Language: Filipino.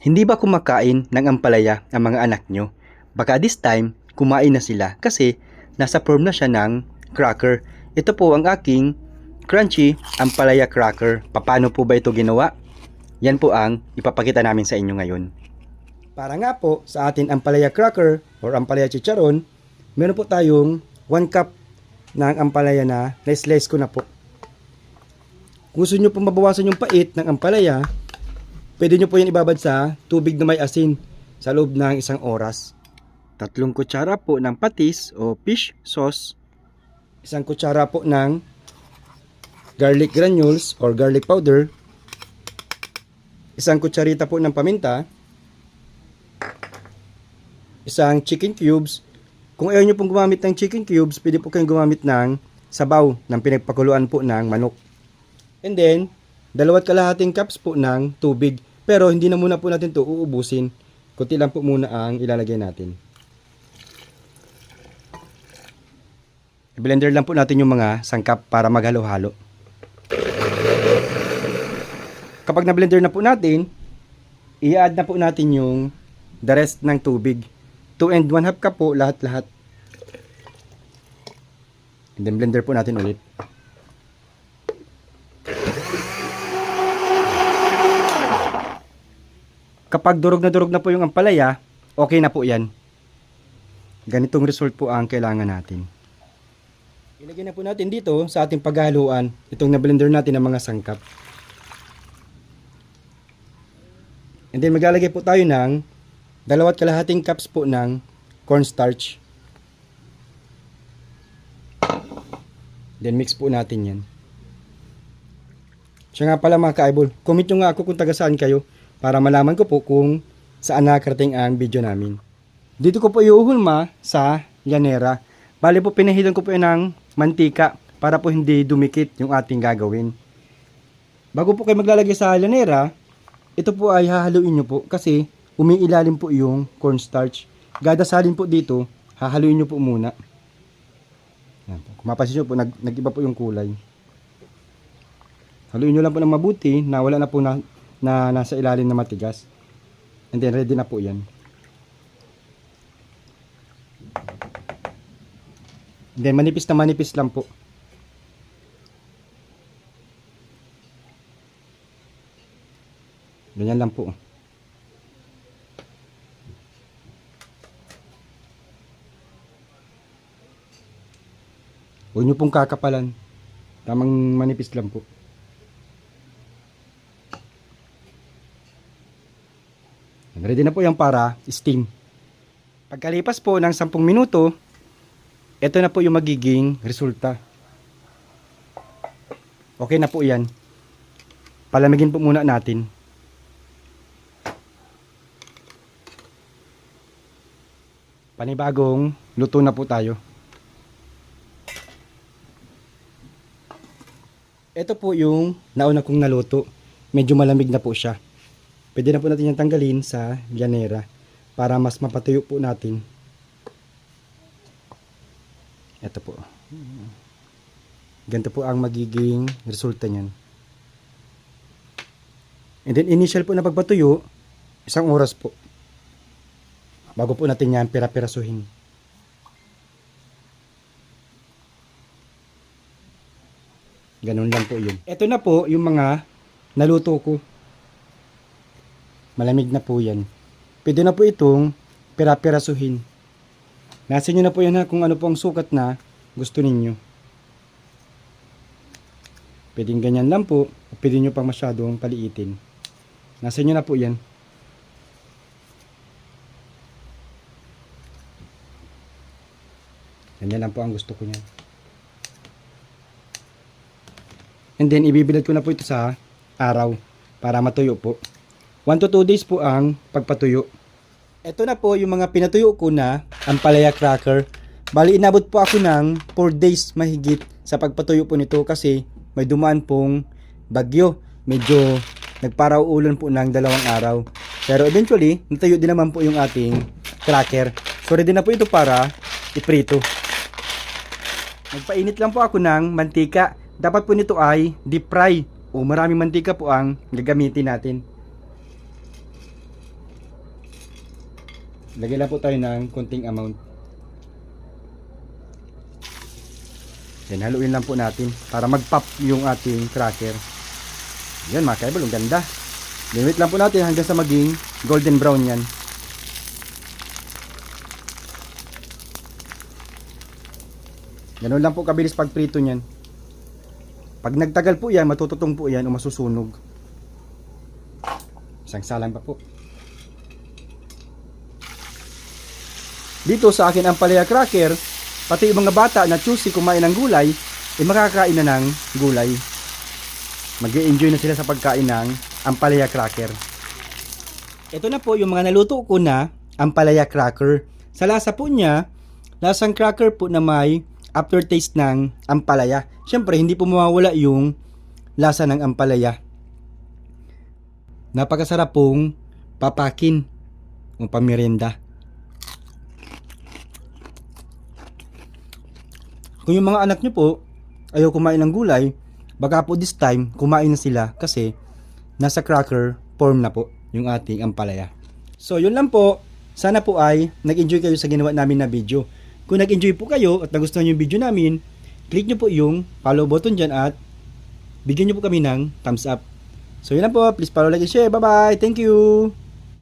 Hindi ba kumakain ng ampalaya ang mga anak nyo? Baka this time, kumain na sila kasi nasa form na siya ng cracker. Ito po ang aking crunchy ampalaya cracker. Paano po ba ito ginawa? Yan po ang ipapakita namin sa inyo ngayon. Para nga po sa atin ampalaya cracker or ampalaya chicharon, meron po tayong 1 cup ng ampalaya na na-slice ko na po. Gusto nyo po mabawasan yung pait ng ampalaya, pwede nyo po yan ibabad sa tubig na may asin sa loob ng isang oras. Tatlong kutsara po ng patis o fish sauce. Isang kutsara po ng garlic granules or garlic powder. Isang kutsarita po ng paminta. Isang chicken cubes. Kung ayaw nyo pong gumamit ng chicken cubes, pwede po kayong gumamit ng sabaw ng pinagpakuluan po ng manok. And then, dalawat kalahating cups po ng tubig. Pero hindi na muna po natin to uubusin. Kunti lang po muna ang ilalagay natin. I-blender lang po natin yung mga sangkap para maghalo-halo. Kapag na-blender na po natin, i-add na po natin yung the rest ng tubig. 2 and 1 half cup po lahat-lahat. And then blender po natin ulit. Kapag durog na durog na po yung ampalaya, okay na po yan. Ganitong result po ang kailangan natin. Ilagay na po natin dito sa ating paghahaluan itong na-blender natin ng mga sangkap. And then maglalagay po tayo ng dalawat kalahating cups po ng cornstarch. Then mix po natin yan. Siya nga pala mga ka-eyeball, comment nyo nga ako kung taga saan kayo para malaman ko po kung saan nakarating ang video namin. Dito ko po iuhulma sa yanera. Bali po pinahilan ko po ng mantika para po hindi dumikit yung ating gagawin. Bago po kayo maglalagay sa yanera, ito po ay hahaluin nyo po kasi umiilalim po yung cornstarch. Gadasalin po dito, hahaluin nyo po muna. Yan po. Kung mapasin nyo po, nag, nag-iba po yung kulay. Haluin nyo lang po ng mabuti na wala na po na, na nasa ilalim na matigas. And then ready na po yan. And then manipis na manipis lang po. Ganyan lang po. Huwag nyo pong kakapalan. Tamang manipis lang po. Ready na po yung para steam. Pagkalipas po ng 10 minuto, ito na po yung magiging resulta. Okay na po yan. Palamigin po muna natin. Panibagong luto na po tayo. Ito po yung nauna kong naluto. Medyo malamig na po siya. Pwede na po natin yung tanggalin sa yanera para mas mapatuyo po natin. Ito po. Ganito po ang magiging resulta niyan. And then initial po na pagpatuyo, isang oras po. Bago po natin yan pira-pirasuhin. Ganun lang po yun. Ito na po yung mga naluto ko. Malamig na po yan. Pwede na po itong pira-pirasuhin. Nasa inyo na po yan ha kung ano po ang sukat na gusto ninyo. Pwedeng ganyan lang po o pwede nyo pang masyadong paliitin. Nasa inyo na po yan. Ganyan lang po ang gusto ko niyan. And then, ibibilad ko na po ito sa araw para matuyo po. 1 to 2 days po ang pagpatuyo. Ito na po yung mga pinatuyo ko na ampalaya cracker. Bali, inabot po ako ng 4 days mahigit sa pagpatuyo po nito kasi may dumaan pong bagyo. Medyo nagparaw ulan po ng dalawang araw. Pero eventually, natuyo din naman po yung ating cracker. So ready na po ito para iprito. Nagpainit lang po ako ng mantika. Dapat po nito ay deep fry o maraming mantika po ang gagamitin natin. Lagyan lang po tayo ng konting amount. Yan, haluin lang po natin para mag-pop yung ating cracker. Yan mga kaibol, ang ganda. Limit lang po natin hanggang sa maging golden brown yan. Ganun lang po kabilis pag prito niyan. Pag nagtagal po yan, matututong po yan o masusunog. Isang salang pa po. Dito sa akin ang palaya cracker, pati yung mga bata na choosy kumain ng gulay, eh makakain na ng gulay. mag enjoy na sila sa pagkain ng ampalaya cracker. Ito na po yung mga naluto ko na ampalaya cracker. Sa lasa po niya, lasang cracker po na may aftertaste ng ampalaya. Siyempre, hindi po mawawala yung lasa ng ampalaya. Napakasarap pong papakin o pamirinda. Kung yung mga anak nyo po ayaw kumain ng gulay, baka po this time kumain na sila kasi nasa cracker form na po yung ating ampalaya. So yun lang po. Sana po ay nag-enjoy kayo sa ginawa namin na video. Kung nag-enjoy po kayo at nagustuhan yung video namin, click nyo po yung follow button dyan at bigyan nyo po kami ng thumbs up. So yun lang po. Please follow, like, and share. Bye-bye. Thank you.